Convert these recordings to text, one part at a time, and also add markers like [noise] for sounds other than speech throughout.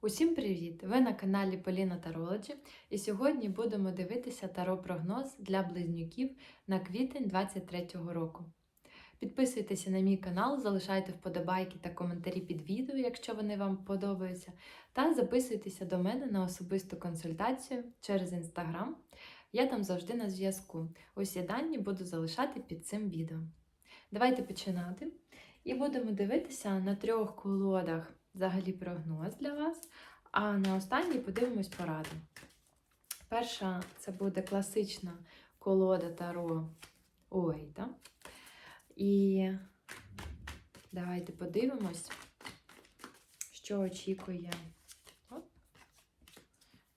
Усім привіт! Ви на каналі Поліна Тарологі і сьогодні будемо дивитися таро-прогноз для близнюків на квітень 23-го року. Підписуйтеся на мій канал, залишайте вподобайки та коментарі під відео, якщо вони вам подобаються, та записуйтеся до мене на особисту консультацію через інстаграм. Я там завжди на зв'язку. Усі дані буду залишати під цим відео. Давайте починати. І будемо дивитися на трьох колодах взагалі прогноз для вас. А на останній подивимось поради. Перша це буде класична колода Таро Уейта. І давайте подивимось, що очікує,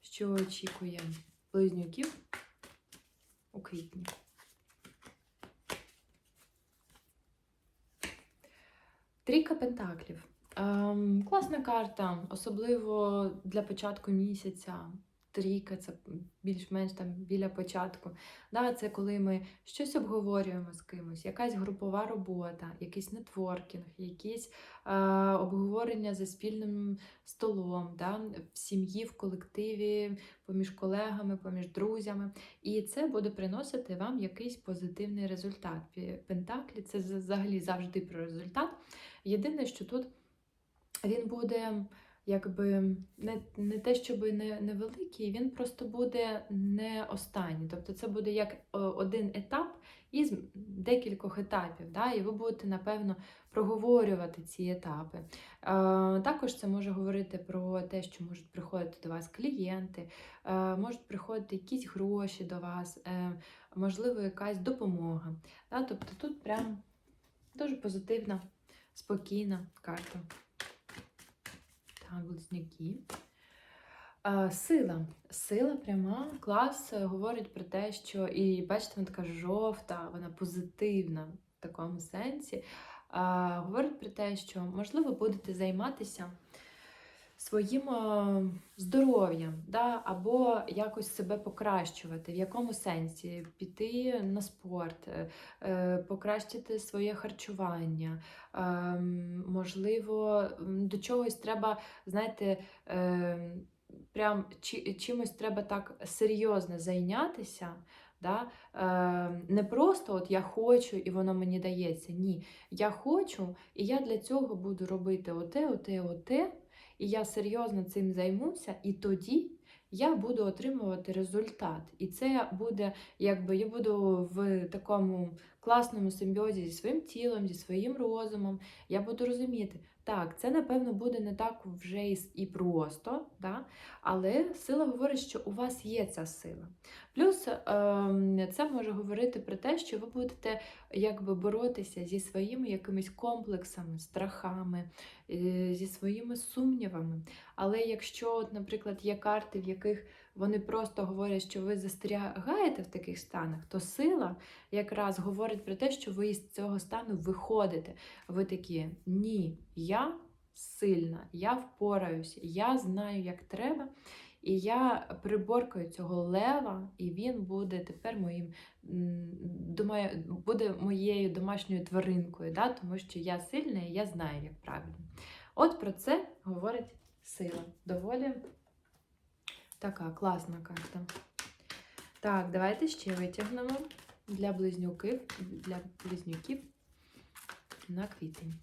що очікує близнюків у квітні. Трійка пентаклів. Ем, класна карта, особливо для початку місяця. Трійка це більш-менш там біля початку. Да, Це коли ми щось обговорюємо з кимось, якась групова робота, якийсь нетворкінг, якісь е, обговорення за спільним столом, да, в сім'ї, в колективі, поміж колегами, поміж друзями. І це буде приносити вам якийсь позитивний результат. Пентаклі це взагалі завжди про результат. Єдине, що тут він буде якби не не те, щоб не, невеликий, він просто буде не останній. Тобто це буде як один етап із декількох етапів. Да? І ви будете, напевно, проговорювати ці етапи. Е, також це може говорити про те, що можуть приходити до вас клієнти, е, можуть приходити якісь гроші до вас, е, можливо, якась допомога. Да? Тобто тут прям дуже позитивна, спокійна карта. Так. Сила. Сила пряма, клас е, говорить про те, що і бачите, вона така жовта, вона позитивна в такому сенсі. Говорить про те, що, можливо, будете займатися своїм е, здоров'ям, да, або якось себе покращувати. В якому сенсі? Піти на спорт, е, е, покращити своє харчування. Можливо, до чогось треба, знаєте, прям чимось треба так серйозно зайнятися. Да? Е, Не просто от я хочу і воно мені дається. Ні. Я хочу, і я для цього буду робити оте, оте, оте і я серйозно цим займуся, і тоді я буду отримувати результат. І це буде, якби я буду в такому класному симбіозі зі своїм тілом, зі своїм розумом. Я буду розуміти, так, це, напевно, буде не так вже і просто, да? але сила говорить, що у вас є ця сила. Плюс ем, це може говорити про те, що ви будете якби боротися зі своїми якимись комплексами, страхами, е, зі своїми сумнівами. Але якщо, наприклад, є карти, в яких вони просто говорять, що ви застерігаєте в таких станах, то сила якраз говорить про те, що ви з цього стану виходите. Ви такі ні, я сильна, я впораюся, я знаю, як треба. І я приборкаю цього лева, і він буде тепер моїм думаю, буде моєю домашньою тваринкою, да? тому що я сильна і я знаю, як правильно. От про це говорить сила. Доволі така класна карта. Так, давайте ще витягнемо для близнюків, для близнюків на квітень.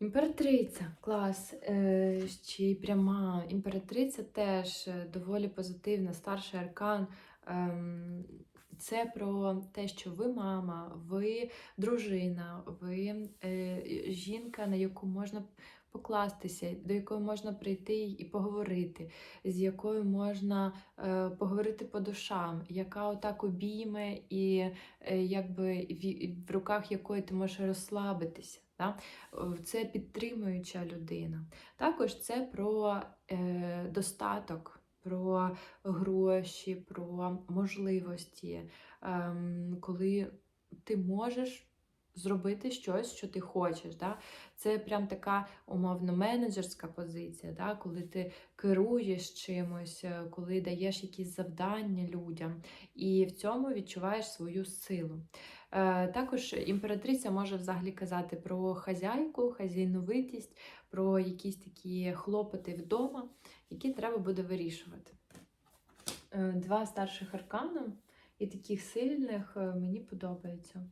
Імператриця клас. Е, ще й пряма. Імператриця теж е, доволі позитивна, старший аркан. Ем, це про те, що ви мама, ви дружина, ви е, жінка, на яку можна покластися, до якої можна прийти і поговорити, з якою можна е, поговорити по душам, яка отак обійме і е, якби в, в руках якої ти можеш розслабитися. Да? Це підтримуюча людина. Також це про е, достаток. Про гроші, про можливості, ем, коли ти можеш зробити щось, що ти хочеш. Да? Це прям така умовно менеджерська позиція, да? коли ти керуєш чимось, е, коли даєш якісь завдання людям, і в цьому відчуваєш свою силу. Е, Також імператриця може взагалі казати про хазяйку, хазяйновитість, про якісь такі хлопоти вдома, які треба буде вирішувати. Е, Два старших аркана і таких сильних мені подобається.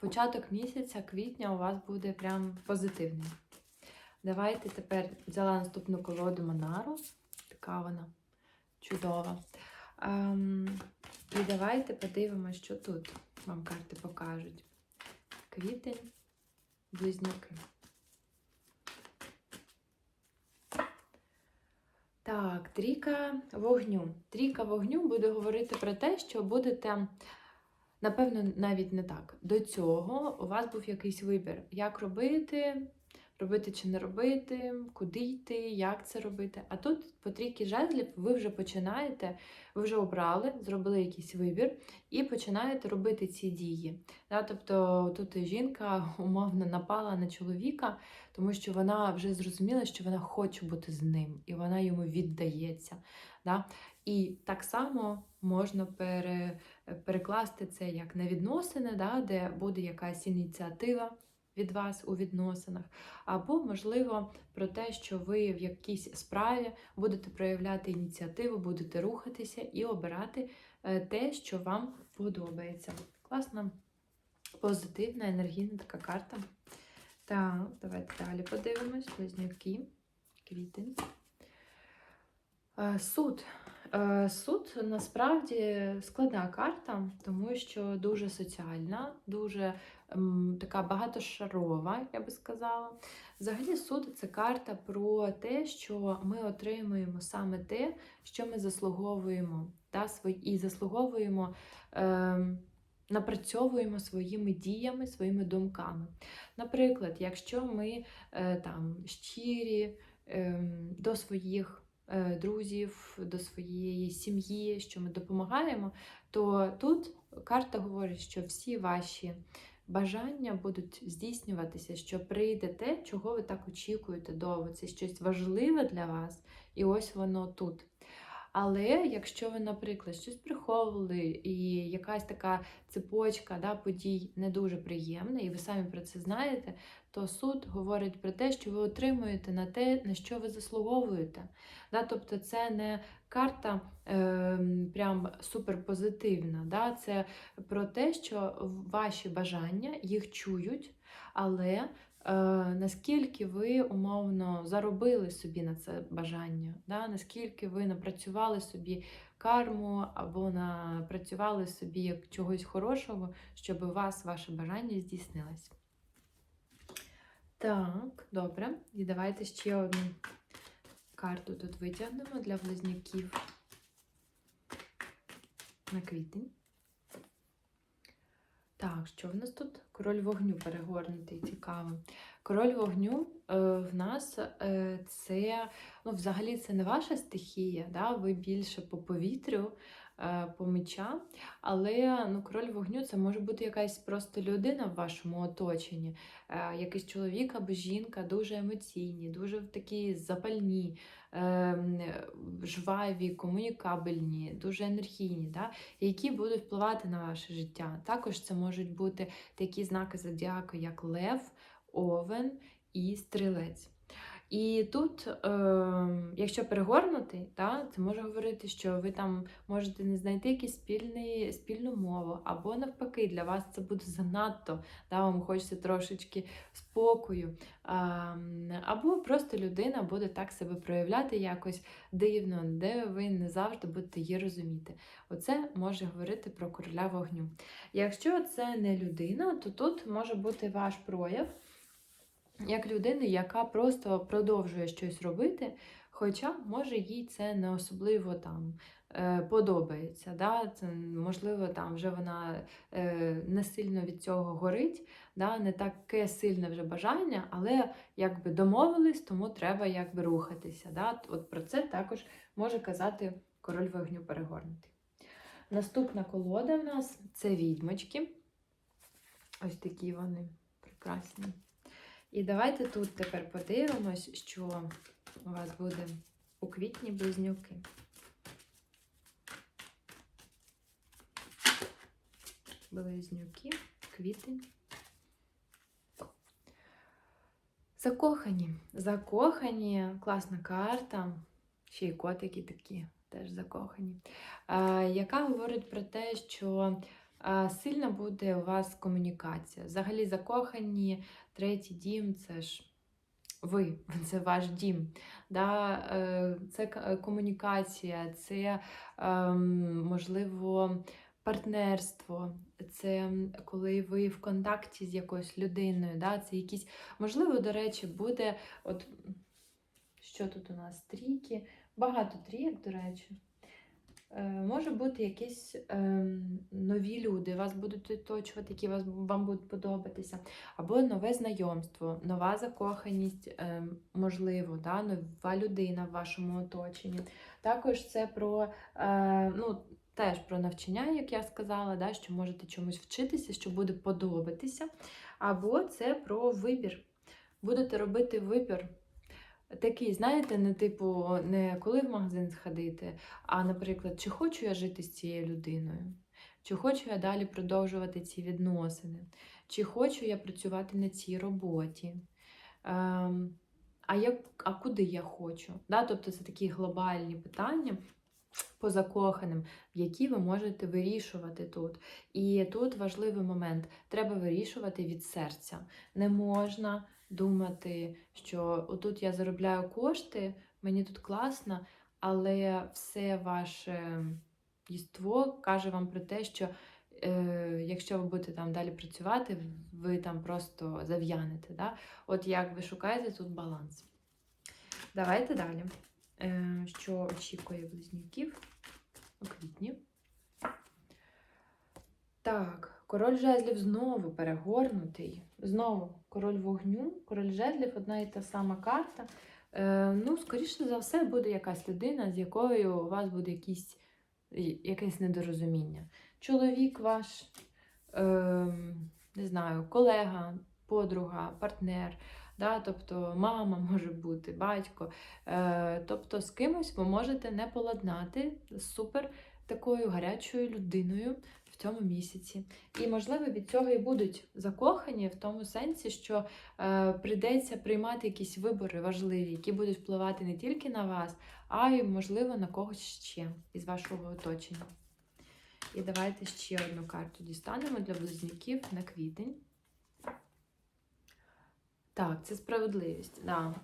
Початок місяця, квітня у вас буде прям позитивний. Давайте тепер взяла наступну колоду Монару. Така вона чудова. Ем, і давайте подивимося, що тут вам карти покажуть. Квітень, близнюки. Так, трійка вогню. Трійка вогню буде говорити про те, що будете, напевно, навіть не так. До цього у вас був якийсь вибір, як робити, робити чи не робити, куди йти, як це робити. А тут по трійки жезлів ви вже починаєте, ви вже обрали, зробили якийсь вибір і починаєте робити ці дії. Тобто тут жінка [laughs] умовно напала на чоловіка, тому що вона вже зрозуміла, що вона хоче бути з ним, і вона йому віддається. Да? І так само можна пере, перекласти це як на відносини, да? де буде якась ініціатива від вас у відносинах, або, можливо, про те, що ви в якійсь справі будете проявляти ініціативу, будете рухатися і обирати е, те, що вам подобається. Класна, позитивна, енергійна така карта. Так, давайте далі подивимось. Близнюки, квітень. Суд. Е, Суд насправді складна карта, тому що дуже соціальна, дуже м, така багатошарова, я би сказала. Взагалі, суд це карта про те, що ми отримуємо саме те, що ми заслуговуємо, та, і заслуговуємо, е, напрацьовуємо своїми діями, своїми думками. Наприклад, якщо ми е, там щирі е, до своїх друзів, до своєї сім'ї, що ми допомагаємо, то тут карта говорить, що всі ваші бажання будуть здійснюватися, що прийде те, чого ви так очікуєте довго. Це щось важливе для вас, і ось воно тут. Але якщо ви, наприклад, щось приховували, і якась така цепочка да, подій не дуже приємна, і ви самі про це знаєте, то суд говорить про те, що ви отримуєте на те, на що ви заслуговуєте. Да? Тобто це не карта е, прям суперпозитивна. Да? Це про те, що ваші бажання їх чують, але наскільки ви умовно заробили собі на це бажання, да? наскільки ви напрацювали собі карму або напрацювали собі як чогось хорошого, щоб у вас ваше бажання здійснилось. Так, добре. І давайте ще одну карту тут витягнемо для близнюків на квітень. Так, що в нас тут? Король вогню перегорнутий, цікаво. Король вогню е, в нас е, це, ну, взагалі, це не ваша стихія, да? ви більше по повітрю, по меча. Але ну, король вогню це може бути якась просто людина в вашому оточенні, е, якийсь чоловік або жінка, дуже емоційні, дуже такі запальні. Ем, жваві, комунікабельні, дуже енергійні, да, які будуть впливати на ваше життя. Також це можуть бути такі знаки зодіаку, як Лев, Овен і Стрілець. І тут, е, якщо перегорнути, та, це може говорити, що ви там можете не знайти якісь спільний, спільну мову, або навпаки, для вас це буде занадто, да, вам хочеться трошечки спокою. А, або просто людина буде так себе проявляти якось дивно, де ви не завжди будете її розуміти. Оце може говорити про короля вогню. Якщо це не людина, то тут може бути ваш прояв як людини, яка просто продовжує щось робити, хоча, може, їй це не особливо там е, подобається. Да? Це, Можливо, там вже вона е, не сильно від цього горить, да? не таке сильне вже бажання, але якби домовились, тому треба якби рухатися. Да? От Про це також може казати король вогню перегорнутий. Наступна колода в нас це відьмочки. Ось такі вони прекрасні. І давайте тут тепер подивимось, що у вас буде у квітні близнюки. Близнюки, квітень. Закохані. Закохані, класна карта. Ще й котики такі теж закохані. Яка говорить про те, що сильна буде у вас комунікація. Взагалі, закохані, третій дім це ж ви, [laughs] це ваш дім. Да? Е, це комунікація, це ем, можливо партнерство, це коли ви в контакті з якоюсь людиною. Да? Це якісь, можливо, до речі, буде. От, що тут у нас? Трійки. Багато трійок, до речі. Е, може бути якісь ем, нові люди, вас будуть оточувати, які вам будуть подобатися. Або нове знайомство, нова закоханість, ем, можливо, да? нова людина в вашому оточенні. Також це про, е, ну, теж про навчання, як я сказала, да? що можете чомусь вчитися, що буде подобатися. Або це про вибір. Будете робити вибір. Такий, знаєте, не типу, не коли в магазин сходити, а, наприклад, чи хочу я жити з цією людиною, чи хочу я далі продовжувати ці відносини, чи хочу я працювати на цій роботі. Ем, а, як, а куди я хочу? Да? Тобто це такі глобальні питання по закоханим, які ви можете вирішувати тут. І тут важливий момент: треба вирішувати від серця. Не можна думати, що отут я заробляю кошти, мені тут класно, але все ваше єство каже вам про те, що е, якщо ви будете там далі працювати, ви там просто зав'янете. Да? От як ви шукаєте тут баланс. Давайте далі. Е, що очікує близнюків у квітні? Так, король жезлів знову перегорнутий. Знову король вогню, король жезлів одна і та сама карта. Е, ну, скоріше за все, буде якась людина, з якою у вас буде якісь, якесь недорозуміння. Чоловік ваш, е, не знаю, колега, подруга, партнер. Да, тобто мама [laughs] може бути, батько. Е, тобто з кимось ви можете не поладнати з супер такою гарячою людиною в цьому місяці. І, можливо, від цього і будуть закохані в тому сенсі, що е, прийдеться приймати якісь вибори важливі, які будуть впливати не тільки на вас, а й, можливо, на когось ще із вашого оточення. І давайте ще одну карту дістанемо для близнюків на квітень. Так, це справедливість. Да.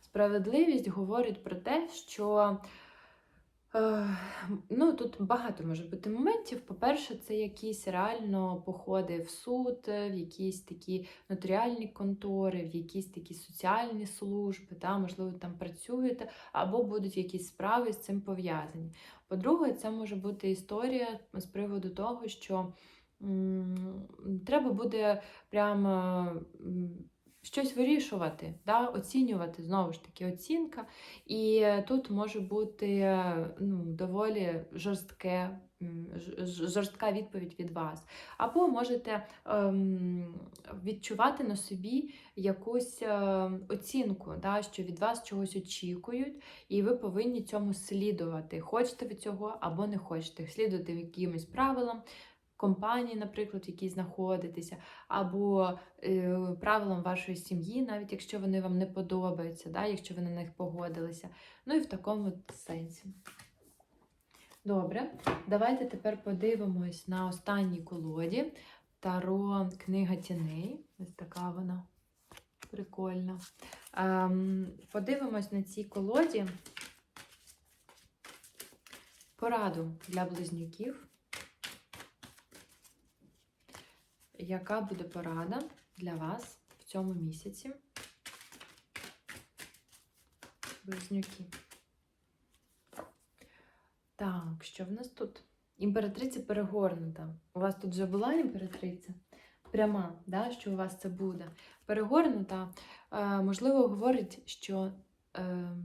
Справедливість говорить про те, що е, ну, тут багато може бути моментів. По-перше, це якісь реально походи в суд, в якісь такі нотаріальні контори, в якісь такі соціальні служби, да, можливо, там працюєте, або будуть якісь справи з цим пов'язані. По-друге, це може бути історія з приводу того, що треба буде прямо. Щось вирішувати, да? оцінювати, знову ж таки, оцінка. І тут може бути ну, доволі жорстке, жорстка відповідь від вас. Або можете ем, відчувати на собі якусь е, оцінку, да? що від вас чогось очікують, і ви повинні цьому слідувати. Хочете ви цього або не хочете. Слідувати якимось правилам. Компанії, наприклад, в якій знаходитеся, або е, правилам вашої сім'ї, навіть якщо вони вам не подобаються, да, якщо ви на них погодилися. Ну і в такому сенсі. Добре, давайте тепер подивимось на останній колоді. Таро книга тіней. Ось така вона прикольна. Ем, подивимось на цій колоді пораду для близнюків. Яка буде порада для вас в цьому місяці? Близнюки. Так, що в нас тут? Імператриця перегорнута. У вас тут вже була імператриця? Пряма, да, що у вас це буде. Перегорнута, е, можливо, говорить, що е,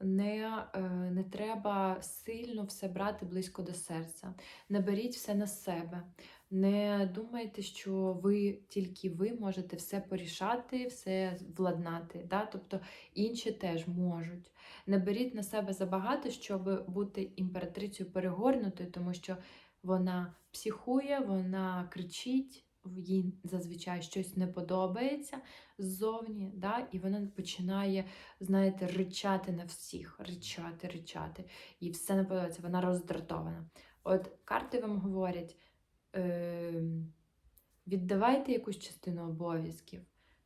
не, е, не треба сильно все брати близько до серця. Не беріть все на себе. Не думайте, що ви тільки ви можете все порішати, все владнати. Да? Тобто інші теж можуть. Не беріть на себе забагато, щоб бути імператрицею перегорнутою, тому що вона психує, вона кричить, їй зазвичай щось не подобається ззовні, да? і вона починає, знаєте, ричати на всіх, ричати, ричати. І все не подобається, вона роздратована. От карти вам говорять, віддавайте якусь частину обов'язків,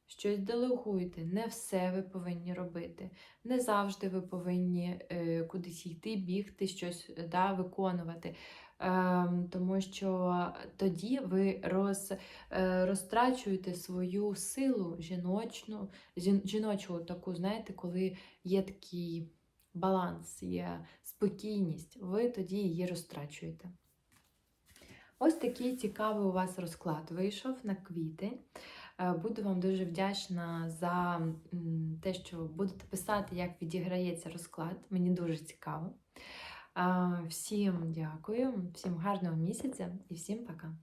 щось делегуйте, не все ви повинні робити. Не завжди ви повинні е, кудись йти, бігти, щось е, да, виконувати. Ем, тому що тоді ви роз, е, розтрачуєте свою силу жіночну, жін- жіночу таку, знаєте, коли є такий баланс, є спокійність, ви тоді її розтрачуєте. Ось такий цікавий у вас розклад вийшов на квітень. Буду вам дуже вдячна за те, що будете писати, як відіграється розклад. Мені дуже цікаво. Е, Всім дякую, всім гарного місяця і всім пока.